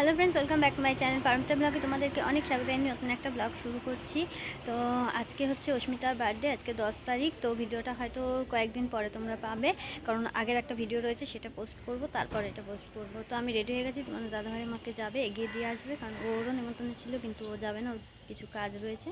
Hello friends welcome back my channel Paromita ব্লগে তোমাদেরকে অনেক স্বাগত। আমি নতুন একটা ব্লগ শুরু করছি। তো আজকে হচ্ছে অস্মিতার বার্থডে আজকে দশ তারিখ। তো ভিডিওটা হয়তো কয়েকদিন পরে তোমরা পাবে। কারণ আগের একটা ভিডিও রয়েছে, সেটা পোস্ট করব, তারপর এটা পোস্ট করব। তো আমি রেডি হয়ে গেছি। তোমাদের দাদাভাই আমাকে যাবে, এগিয়ে দিয়ে আসবে। কারণ ওরও নিমন্ত্রণ ছিল, কিন্তু ও যাবে না। কিছু কাজ রয়েছে।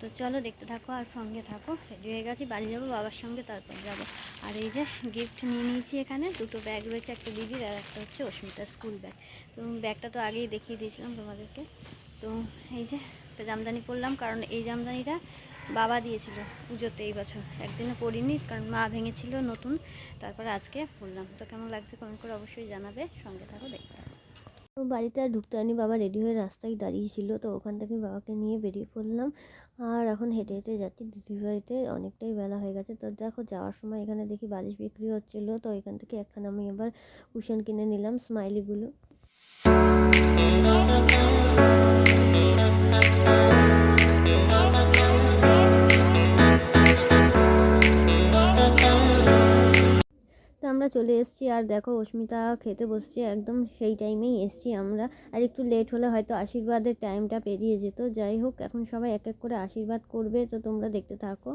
তো চলো দেখতে থাকো আর সঙ্গে থাকো। রেডি হয়ে গেছি, বাড়ি যাব বাবার সঙ্গে, তারপর যাব। আর এই যে গিফট নিয়ে নিয়েছি এখানে, দুটো ব্যাগ রয়েছে, একটা দিদির আর একটা হচ্ছে অস্মিতার স্কুল ব্যাগ তো ব্যাগটা তো আগেই দেখিয়ে দিয়েছিলাম তোমাদেরকে। তো এই যে একটা জামদানি পরলাম, কারণ এই জামদানিটা বাবা দিয়েছিল পুজোতে এই বছর। একদিনে পরিনি, কারণ মা ভেঙেছিল নতুন, তারপরে আজকে পরলাম। তো কেমন লাগছে কমেন্ট করে অবশ্যই জানাবে। সঙ্গে থাকো, দেখতে বাড়িতে আর ঢুকতে হয়নি। বাবা রেডি হয়ে রাস্তায় দাঁড়িয়ে ছিল, তো ওখান থেকে বাবাকে নিয়ে বেরিয়ে পড়লাম। আর এখন হেঁটে হেঁটে যাচ্ছি। দিদির বাড়িতে অনেকটাই বেলা হয়ে গেছে। তো দেখো, যাওয়ার সময় এখানে দেখি বালিশ বিক্রি হচ্ছিল, তো এখান থেকে একখানা আমি এবার কুশন কিনে নিলাম স্মাইলিগুলো চলে এসেছি আর দেখো অস্মিতা খেতে বসছে একদম সেই টাইমেই এসেছি আমরা। আর একটু লেট হলে হয়তো আশীর্বাদের টাইমটা পেরিয়ে যেত। যাই হোক এখন সবাই এক এক করে আশীর্বাদ করবে তো তোমরা দেখতে থাকো।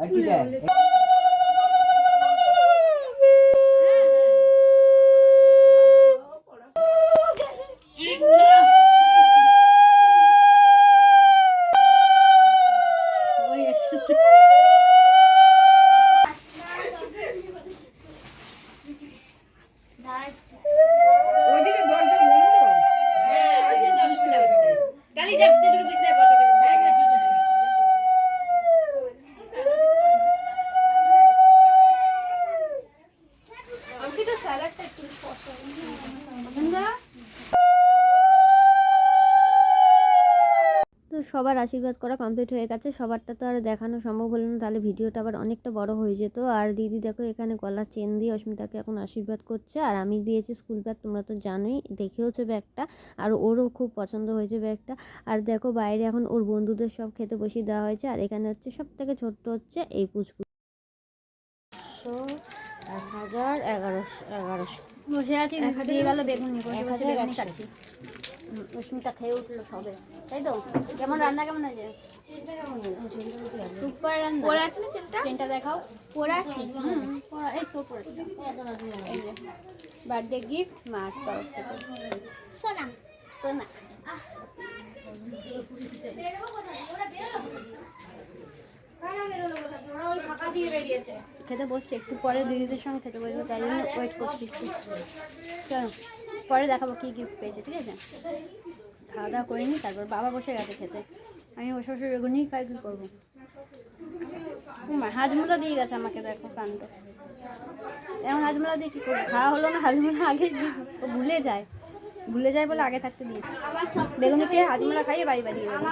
আর ঠিক আছে ওইদিকে দরজা বন্ধ কালি যাবে তুই ঢুকে বিছনায় বসে ঠিক আছে আমাকে তো স্যালাডটা একটু পছন্দ তো সবার আশীর্বাদ করা কমপ্লিট হয়ে গেছে। সবারটা তো আর দেখানো সম্ভব হলো না, তাহলে ভিডিওটা আবার অনেকটা বড় হয়ে যেত। আর দিদি দেখো এখানে গলার চেন দিয়ে অস্মিতাকে এখন আশীর্বাদ করছে। আর আমি দিয়েছি স্কুল ব্যাগ তোমরা তো জানোই, দেখেওছো ব্যাগটা। আর ওরও খুব পছন্দ হয়েছে ব্যাগটা। আর দেখো বাইরে এখন ওর বন্ধুদের সব খেতে বসিয়ে দেওয়া হয়েছে। আর এখানে হচ্ছে সব থেকে ছোট্ট হচ্ছে এই পুচকু। এক হাজার এগারোশো এগারোশো। বসে আছি দিয়ে গেল বেগুনি বেগুনি কাটছি। অস্মিতা খেয়ে উঠল সবে। তাই তো? কেমন রান্না কেমন হয়েছে? সুপার রান্না। পরে আছে চেনটা চেনটা দেখাও। পরে আছি। এই তো এই বার্থডে গিফট মার তরফ থেকে। সোনা। সোনা। খেতে বসছে একটু পরে দিদিদের সঙ্গে খেতে বসবো তাই জন্য ওয়েট করছি একটু। চলো পরে দেখাবো কী গিফট পেয়েছে ঠিক আছে? খাওয়া দাওয়া করিনি তারপর বাবা বসে গেছে খেতে। আমি বসে বসে বেগুনি খাই কী করব? হাজমুলা দিয়ে গেছে আমাকে দেখো কাণ্ড এমন হাজমুলা দিয়ে কী করব? খাওয়া হলো না হাজমুলা আগে ও ভুলে যায়। ভুলে যায় বলে আগে থাকতে দিয়ে বেগুনিকে হাজমুলা খাইয়ে বাড়ি বাড়িয়ে দেবো।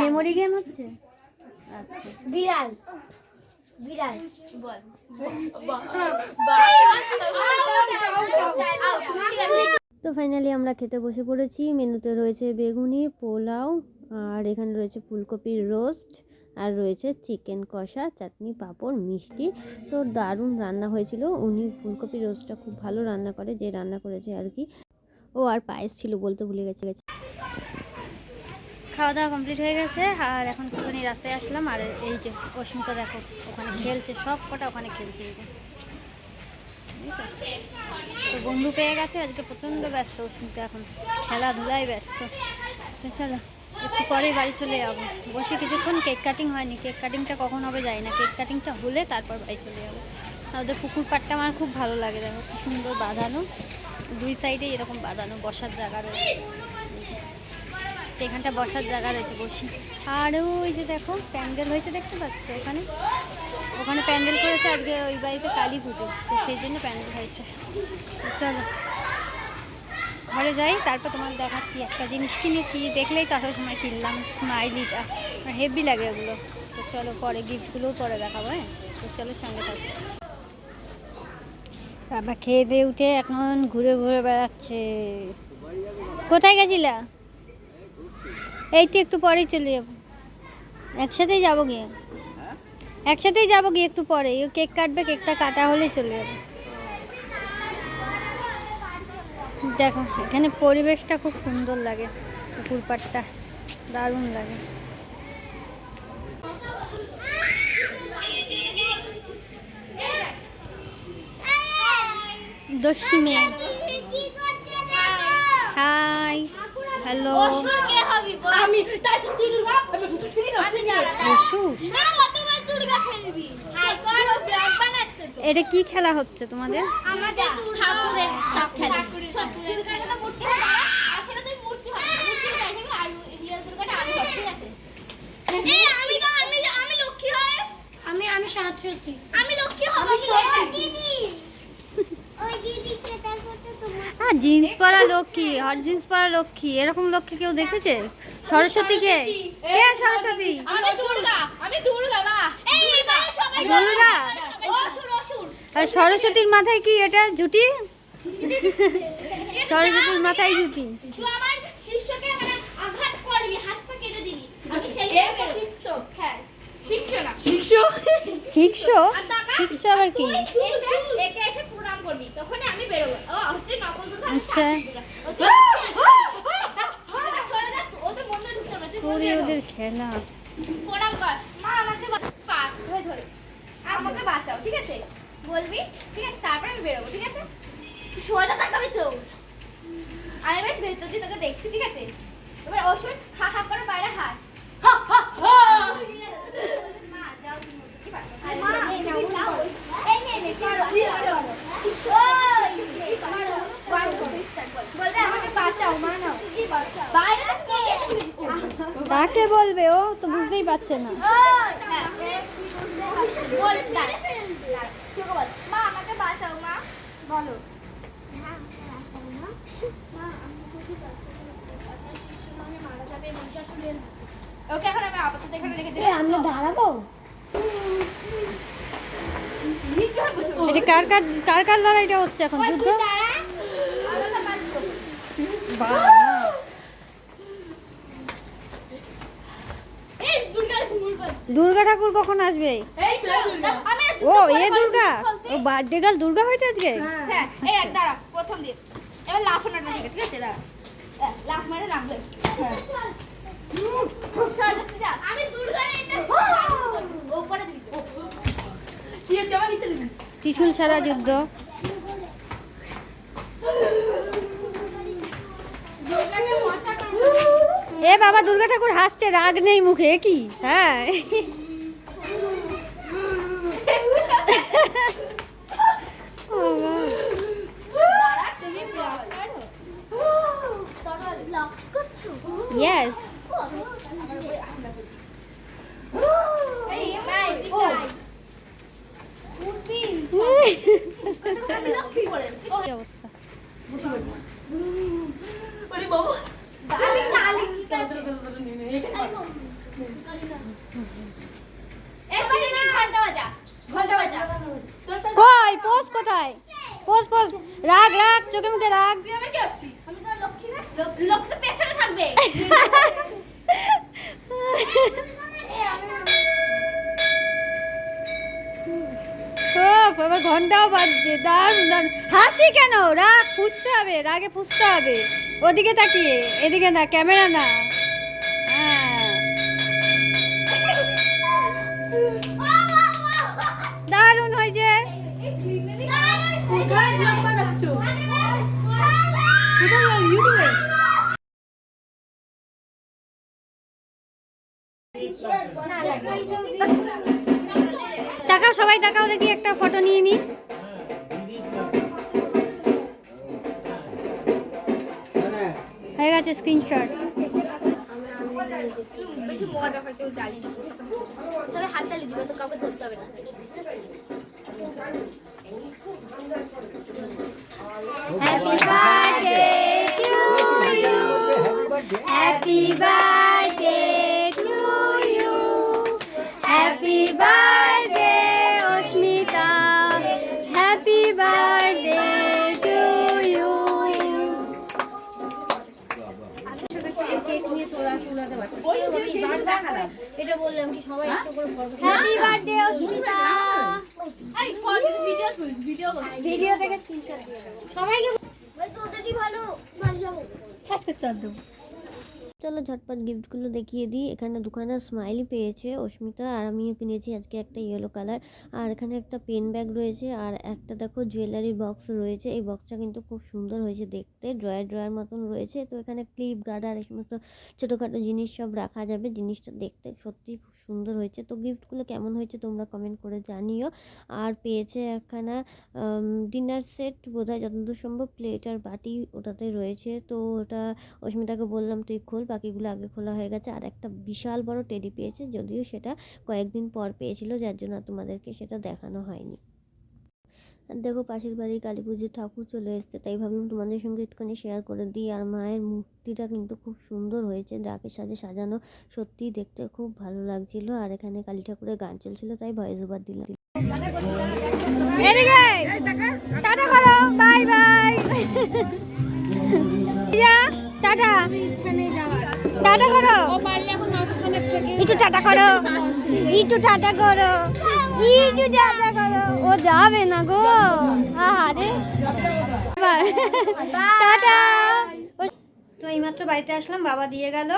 মেমোরি গেম হচ্ছে? বিড়াল। বিড়াল। বল তো ফাইনালি আমরা খেতে বসে পড়েছি। মেনুতে রয়েছে বেগুনি পোলাও আর এখানে রয়েছে ফুলকপির রোস্ট আর রয়েছে চিকেন কষা চাটনি পাঁপড় মিষ্টি। তো দারুণ রান্না হয়েছিল। উনি ফুলকপির রোস্টটা খুব ভালো রান্না করে যে রান্না করেছে আর কি। ও আর পায়েস ছিল বলতে ভুলে গেছে গেছে। খাওয়া দাওয়া কমপ্লিট হয়ে গেছে, আর এখন একটুখানি রাস্তায় আসলাম, আর এই যে অস্মিতা দেখো, ওখানে খেলছে, সব কটা ওখানে খেলছে এই যে? তো। বন্ধু পেয়ে গেছে, আজকে প্রচণ্ড ব্যস্ত অস্মিতা, এখন খেলাধুলায় ব্যস্ত। চলো একটু পরেই বাড়ি চলে যাব। বসে কিছুক্ষণ কেক কাটিং হয়নি কেক কাটিংটা কখন হবে যাই না কেক কাটিংটা হলে তারপর বাড়ি চলে যাব। আর ওদের পুকুর পাড়টা আমার খুব ভালো লাগে, দেখো কি সুন্দর বাঁধানো। দুই সাইডে এরকম বাঁধানো, বসার জায়গা রয়েছে। এখানটা বসার জায়গা রয়েছে, বসি। আর ওই যে দেখো, প্যান্ডেল হয়েছে দেখতে পাচ্ছ ওখানে ওখানে প্যান্ডেল করেছে আজকে ওই বাড়িতে কালী পুজো, তো সেই জন্য প্যান্ডেল হয়েছে। চলো, ঘরে যাই, তারপর তোমার দেখাচ্ছি একটা জিনিস কিনেছি। দেখলেই তাহলে সময় কিনলাম স্মাইলিটা হেভি লাগে ওগুলো। তো চলো পরে গিফটগুলোও পরে দেখাবো হ্যাঁ? তো চলো সঙ্গে থাকো। তারপর খেয়ে দিয়ে উঠে এখন ঘুরে ঘুরে বেড়াচ্ছে। কোথায় গেছিলা? এই তো একটু পরেই চলে যাব। একসাথেই যাব গিয়ে? একসাথেই যাব গিয়ে একটু পরে। ও কেক কাটবে, কেকটা কাটা হলে চলে যাব। দেখো, এখানে পরিবেশটা খুব সুন্দর লাগে। পুকুর পাড়টা দারুণ লাগে দশমী হাই হ্যালো আমি তাই তুই দুর্গা আমি শুধু ছিলি না অসু না কতবার দুর্গা খেলবি হাই করো ব্লগ বানাচ্ছে তো এটা কি খেলা হচ্ছে তোমাদের আমাদের ঠাকুরের সব খেলা সব দুর্গাটা মূর্তি হয় আসলে তুই মূর্তি হয় মূর্তি দেখে আর রিয়েল দুর্গাটা আমি হয় ঠিক আছে। এই আমি তো আমি আমি লক্ষ্মী আমি আমি সরস্বতী আমি লক্ষ্মী হব দিদি ওই দিদিকে তারপরে তোমার হ্যাঁ জিন্স পরা লক্ষ্মী হট জিন্স পরা লক্ষ্মী এরকম লক্ষ্মী কেউ দেখেছে? সরস্বতী কে? সরস্বতী? আমি দুর্গা আমি দুর্গা বা। এই এবারে সবাই দুর্গা? অসুর অসুর। আর সরস্বতীর মাথায় কি এটা জুটি? সরস্বতীর মাথায় জুটি। তুই আমার শিষ্যকে মানে আঘাত করবি হাত পা কেটে দিবি আমি সেই শিখছো হ্যাঁ। শিখছো না। শিখছো আর টাকা? শিখছো আবার কি? করবি তখন আমি বেরোবো। ও হচ্ছে নকল দুর্গা আচ্ছা। পারে। ওদের খেলা। প্রণাম কর। মা আমাকে পা ধরে ধরে। আমাকে বাঁচাও ঠিক আছে? বলবি? ঠিক আছে তারপরে আমি বেরোবো ঠিক আছে? সোজা তাকাবি তো। আমি বেশ ভেতর দিয়ে তোকে দেখছি ঠিক আছে? এবার ওষুধ হা হা করে বাইরে হাস মা, যাও তুমি কি? মা, যাও। এই নে, নে, করো, করো। বলবে ও? তো বুঝতেই পারছে না। মা আমাকে বাঁচাও মা বলো ওকে এখন আমি আপাতত এখানে রেখে দিলাম। আমরা দাঁড়াবো? এটা কার কার কার কার লড়াইটা হচ্ছে এখন যুদ্ধ? দুর্গা ঠাকুর কখন আসবে? ও এ দুর্গা? ও বার্থডে গার্ল দুর্গা হয়েছে আজকে? হ্যাঁ এই এক দাঁড়া প্রথম দিয়ে এবার লাফানোটা ঠিক আছে দাঁড়া। লাফ মারে নামবে হ্যাঁ সর যাচ্ছে যা আমি দুর্গার এটা ওপরে দিবি চিয়ে জমা নিচে দিবি ত্রিশুল ছাড়া যুদ্ধ। এ বাবা দুর্গা ঠাকুর হাসছে রাগ নেই মুখে কি? হ্যাঁ। Yes. এই নাই ও মুরবিন আমি লক্ষ্মী করে কি অবস্থা ওরে বাবা ডালি ডালি ঠিক আছে এসে নি ঘণ্টা বাজা ঘণ্টা বাজা কই পোজ কোথায়? Pose pose. রাগ রাগ চোখে মুখে রাগ। তুই আমার কি হচ্ছিস? আমি তো লক্ষ্মী না। লোক পেছনে থাকবে। এবার ঘন্টাও বাজছে, দারুণ দারুণ। হাসি কেন? রাগ পুষতে হবে, রাগে পুষতে হবে। ওদিকে তাকিয়ে, এদিকে না, ক্যামেরা না। হ্যাঁ। দারুণ হয়েছে। ইউটিউবে তাকাও সবাই তাকাও দেখি একটা ফটো নিয়ে নি। হয়ে গেছে স্ক্রিনশট বেশি মজা হয় কেউ না সবাই হাত তালি দিবে তো কাউকে ধরতে হবে না happy birthday to you happy birthday এটা বললাম কি সবাই একটু করে ফটো হ্যাপি বার্থডে অস্মিতা এই ফর ভিডিও তুই ভিডিও ভিডিও থেকে স্ক্রিনশট দিয়ে সবাইকে ভালো? ভালো যাব। আজকে চল দেবো। চলো ঝটপট গিফটগুলো দেখিয়ে দিই। এখানে দুখানা স্মাইলি পেয়েছে অস্মিতা আর আমিও কিনেছি আজকে একটা ইয়েলো কালার আর এখানে একটা পেন ব্যাগ রয়েছে আর একটা দেখো জুয়েলারি বক্স রয়েছে। এই বক্সটা কিন্তু খুব সুন্দর হয়েছে দেখতে ড্রয়ার ড্রয়ার মতন রয়েছে। তো এখানে ক্লিপ গার্ডার এই সমস্ত ছোটোখাটো জিনিস সব রাখা যাবে জিনিসটা দেখতে। সত্যি খুব সুন্দর হয়েছে। তো গিফটগুলো কেমন হয়েছে তোমরা কমেন্ট করে জানিও। আর পেয়েছে একখানা ডিনার সেট বোধহয় যতদূর সম্ভব প্লেট আর বাটি ওটাতে রয়েছে। তো ওটা অস্মিতাকে বললাম, তুই খোল, বাকিগুলো আগে খোলা হয়ে গেছে। আর একটা বিশাল বড় টেডি পেয়েছে, যদিও সেটা কয়েকদিন পর পেয়েছিল, যার জন্য তোমাদেরকে সেটা দেখানো হয়নি। দেখো পাশের বাড়ির কালী পুজোর ঠাকুর চলে এসছে তাই ভাবলাম তোমাদের সঙ্গে একটুখানি শেয়ার করে দিই। আর মায়ের মূর্তিটা কিন্তু খুব সুন্দর হয়েছে ডাকের সাজে সাজানো সত্যিই দেখতে খুব ভালো লাগছিল। আর এখানে কালী ঠাকুরের গান চলছিল তাই ভয়েস ওভার দিলাম। টাটা করো বাই বাই টাটা। টাটা করো। একটু টাটা করো। একটু টাটা করো। একটু টাটা করো। ও যাবে না গো। আরে টাটা। তো এইমাত্র বাড়িতে আসলাম, বাবা দিয়ে গেল।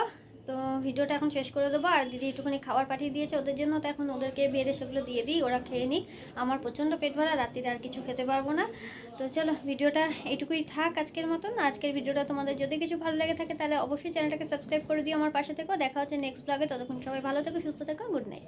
তো ভিডিওটা এখন শেষ করে দেবো। আর দিদি একটুখানি খাবার পাঠিয়ে দিয়েছে ওদের জন্য, তো এখন ওদেরকে বেড়ে সেগুলো দিয়ে দিই, ওরা খেয়ে নিক। আমার প্রচণ্ড পেট ভরা, রাত্রিতে আর কিছু খেতে পারব না। তো চলো, ভিডিওটা এটুকুই থাক আজকের মতন। আজকের ভিডিওটা তোমাদের যদি কিছু ভালো লেগে থাকে, তাহলে অবশ্যই চ্যানেলটাকে সাবস্ক্রাইব করে দিও আমার পাশে থেকো দেখা হচ্ছে নেক্সট ব্লগে ততক্ষণ সবাই ভালো থেকো, সুস্থ থেকো গুড নাইট